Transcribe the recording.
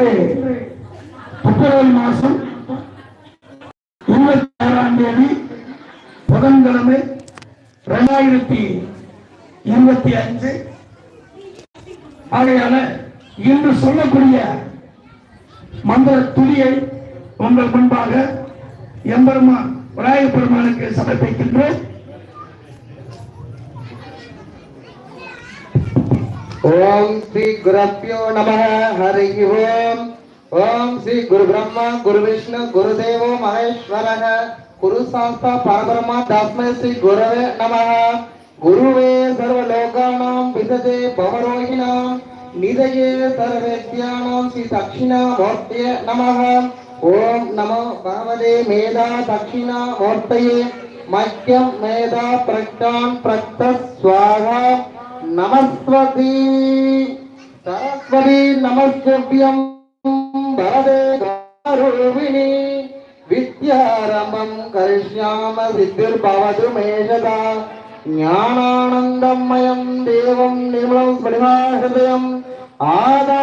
இன்று பிப்ரவரி மாதம் இருபத்தி ஆறாம் தேதி புதன்கிழமை இரண்டாயிரத்தி இருபத்தி அஞ்சு. ஆகையால இன்று சொல்லக்கூடிய மந்திர துளியை உங்கள் முன்பாக எம்பெருமான் விநாயகப் பெருமானுக்கு சமர்ப்பிக்கின்றேன் ஓம் ஸ்ரீ குரப்பியோ நம ஹரி ஓம். ஓம் ஸ்ரீ குரு பிரம்மா குரு விஷ்ணு குரு தேவோ மகேஸ்வரக. குரு சாஸ்தா பரபிரமா தஸ்மை ஸ்ரீ குரவே நம. குருவே சர்வலோகானாம் விததே பவரோகிணாம் நிதயே சர்வேத்யானாம் ஸ்ரீ தக்ஷிணா மூர்த்தியே நம. ஓம் நமோ பகவதே மேதா தக்ஷிணா மூர்த்தயே மக்கியம் மேதா பிரக்டான் பிரக்த ஸ்வாகா നമസ്വതി സരസ്വതി നമസ്തുഭ്യം ഭരതേ ഗാരുവിണി വിദ്യാരംഭം കരിഷ്യാമ സിദ്ധിർഭവതു മേഷത ജ്ഞാനാനന്ദമയം ദേവം നിർമ്മളം സ്മൃഹാഹൃദയം ആദാ